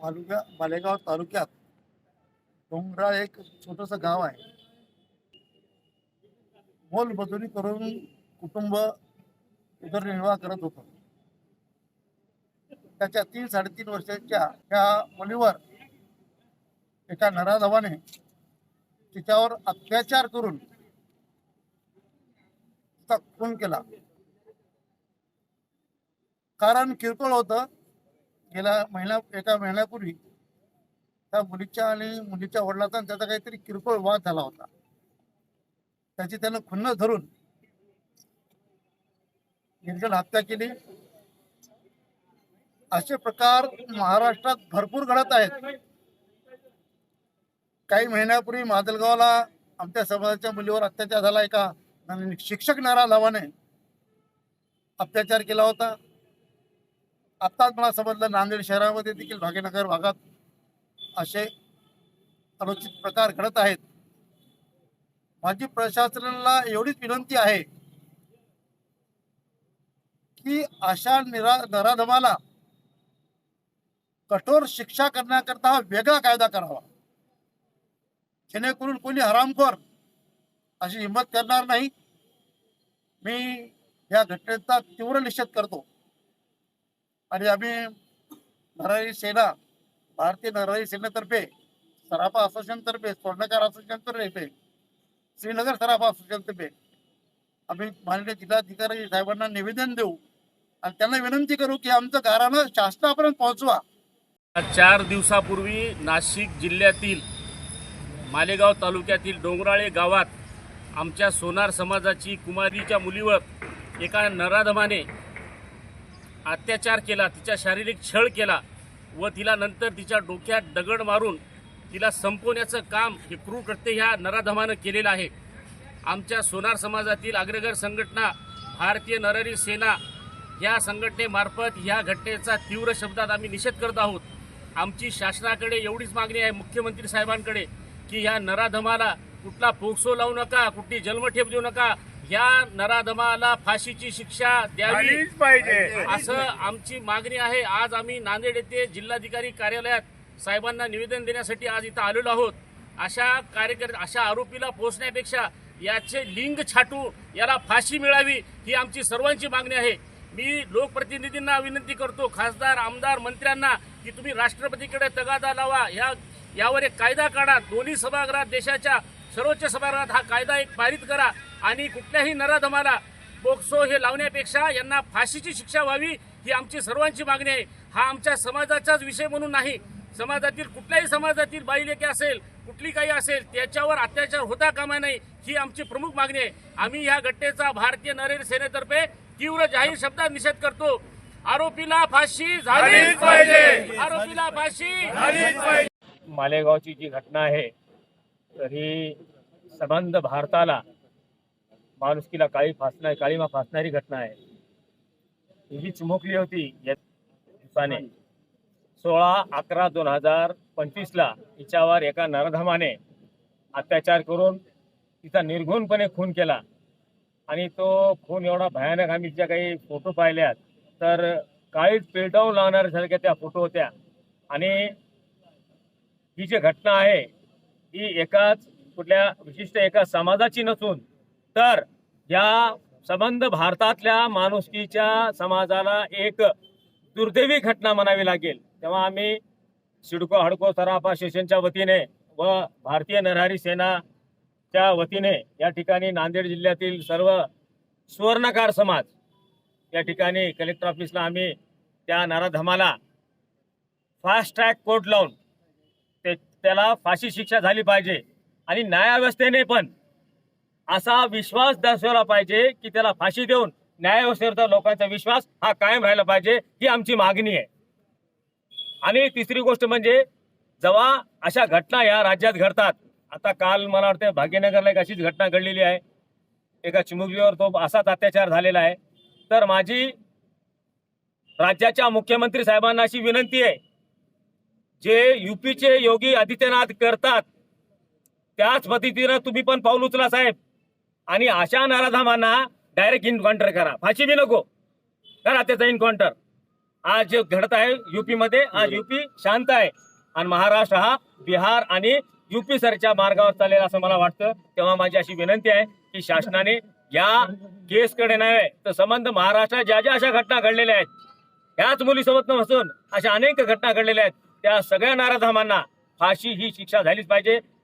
मालुगा मालेगाव तालुक्यात डोंगराळ एक छोटस गाव आहे. मोलमजुरी करून कुटुंब उदरनिर्वाह करत होत. त्याच्या तीन साडेतीन वर्षाच्या त्या मुलीवर एका नराधवाने तिच्यावर अत्याचार करून तिचा खून केला. कारण किरकोळ होतं गेल्या महिन्या एका महिन्यापूर्वी त्या मुलीच्या आणि मुलीच्या वडिलाचा आणि त्याचा काहीतरी किरकोळ वाद झाला होता. त्याची त्यानं खुन्नस धरून निर्जन हत्या केली. असे प्रकार महाराष्ट्रात भरपूर घडत आहेत. काही महिन्यापूर्वी माजलगावला आमच्या समाजाच्या मुलीवर अत्याचार झाला एका शिक्षक नारा लावाने अत्याचार केला होता. आत्ताच मला समजलं नांदेड शहरामध्ये देखील भाग्यनगर भागात असे अनुचित प्रकार घडत आहेत. माझी प्रशासनाला एवढीच विनंती आहे की अशा निरा नराधमाला कठोर शिक्षा करण्याकरता हा वेगळा कायदा करावा. जेणेकरून कोणी हरामखोर अशी हिंमत करणार नाही. मी या घटनेचा तीव्र निषेध करतो. आणि आम्ही नरहरी सेना भारतीय नराई सेनेतर्फे सराफा असोसिएशनतर्फे स्वर्णकार असोसिएशनतर्फे श्रीनगर सराफा असोसिएशनतर्फे आम्ही माननीय जिल्हाधिकारी साहेबांना निवेदन देऊ आणि त्यांना विनंती करू की आमचं गाराणं शासनापर्यंत पोहोचवा. चार दिवसापूर्वी नाशिक जिल्ह्यातील मालेगाव तालुक्यातील डोंगराळे गावात आमच्या सोनार समाजाची कुमारीच्या मुलीवर एका नराधमाने अत्याचार केला तिचा शारीरिक छळ केला व तिला नंतर तिच्या डोक्यात दगड मारून तिला संपवण्याचं काम हे कृकृत्य ह्या नराधमानं केलेलं आहे. आमच्या सोनार समाजातील अग्रगर संघटना भारतीय नररी सेना या संघटनेमार्फत ह्या घटनेचा तीव्र शब्दात आम्ही निषेध करत आहोत. आमची शासनाकडे एवढीच मागणी आहे मुख्यमंत्री साहेबांकडे की ह्या नराधमाला कुठला पोक्सो लावू नका कुठली जन्मठेप देऊ नका ह्या नराधमाला फाशीची शिक्षा द्यावी. पाहिजे. असं आमची मागणी आहे. आज आम्ही नांदेड येथे जिल्हाधिकारी कार्यालयात साहेबांना निवेदन देण्यासाठी आज इथं आलेलो आहोत. अशा कार्यकर अशा आरोपीला पोहोचण्यापेक्षा याचे लिंग छाटू याला फाशी मिळावी ही आमची सर्वांची मागणी आहे. मी लोकप्रतिनिधींना विनंती करतो खासदार आमदार मंत्र्यांना की तुम्ही राष्ट्रपतीकडे तगादा लावा. या यावर एक कायदा काढा. दोन्ही सभागृहात देशाच्या सर्वोच्च सभागृहात हा कायदा एक पारित करा. आणि कुठल्याही नराधमाला पोक्सो हे लावण्यापेक्षा यांना फाशीची शिक्षा व्हावी ही आमची सर्वांची मागणी आहे. हा आमच्या समाजाचाच विषय म्हणून नाही. समाजातील कुठल्याही समाजातील बाईलेके असेल कुठली काही असेल त्याच्यावर अत्याचार होता कामा नये ही आमची प्रमुख मागणी आहे. आम्ही या घटनेचा भारतीय नरेंद्र सेनेतर्फे तीव्र जाहीर शब्दात निषेध करतो. आरोपीला फाशी झालीच पाहिजे. आरोपीला फाशी मालेगावची जी घटना आहे तर ही संबंध भारताला माणुसकीला काळी फासणार काळीमा फासणारी घटना आहे. ही चिमुकली होती या दिवसाने. सोळा अकरा दोन हजार पंचवीसला हिच्यावर एका नरधमाने अत्याचार करून तिचा निर्घुणपणे खून केला. आणि तो खून एवढा भयानक आम्ही ज्या काही फोटो पाहिल्यात तर काळीच पेटावून लावणाऱ्यासारख्या त्या फोटो होत्या. आणि ही जी घटना आहे ही एकाच कुठल्या विशिष्ट एका समाजाची नसून तर या संबंध भारतातल्या माणुसकीच्या समाजाला एक दुर्दैवी घटना म्हणावी लागेल. तेव्हा आम्ही सिडको हडको सराफा स्टेशनच्या वतीने व भारतीय नरहारी सेनाच्या वतीने या ठिकाणी नांदेड जिल्ह्यातील सर्व सुवर्णकार समाज या ठिकाणी कलेक्टर ऑफिसला आम्ही त्या नराधमाला फास्ट ट्रॅक कोर्ट लावून ते त्याला फाशी शिक्षा झाली पाहिजे आणि न्यायाव्यवस्थेने पण असा विश्वास दर्शवला पाहिजे की त्याला फाशी देऊन न्यायव्यवस्थेवरचा लोकांचा विश्वास हा कायम राहिला पाहिजे ही आमची मागणी आहे. आणि तिसरी गोष्ट म्हणजे जेव्हा अशा घटना या राज्यात घडतात आता काल मला वाटतं भाग्यनगरला एक अशीच घटना घडलेली आहे. एका चिमुकलीवर तो असाच अत्याचार झालेला आहे. तर माझी राज्याच्या मुख्यमंत्री साहेबांना अशी विनंती आहे जे युपीचे योगी आदित्यनाथ करतात त्याच पद्धतीनं तुम्ही पण पाऊल उचला साहेब. आणि अशा नराधामांना डायरेक्ट इन्काउंटर करा. फाशी बी नको. करा त्याचा इन्काउंटर आज जे घडत आहे युपी मध्ये आज युपी शांत आहे. आणि महाराष्ट्र हा बिहार आणि युपी सरच्या मार्गावर चालेल असं मला वाटतं. तेव्हा माझी अशी विनंती आहे की शासनाने या केसकडे नव्हे तर संबंध महाराष्ट्रात ज्या ज्या अशा घटना घडलेल्या आहेत ह्याच मुलीसोबत नसून अशा अनेक घटना घडलेल्या आहेत. त्या सगळ्या नाराधामांना फाशी ही शिक्षा झालीच पाहिजे.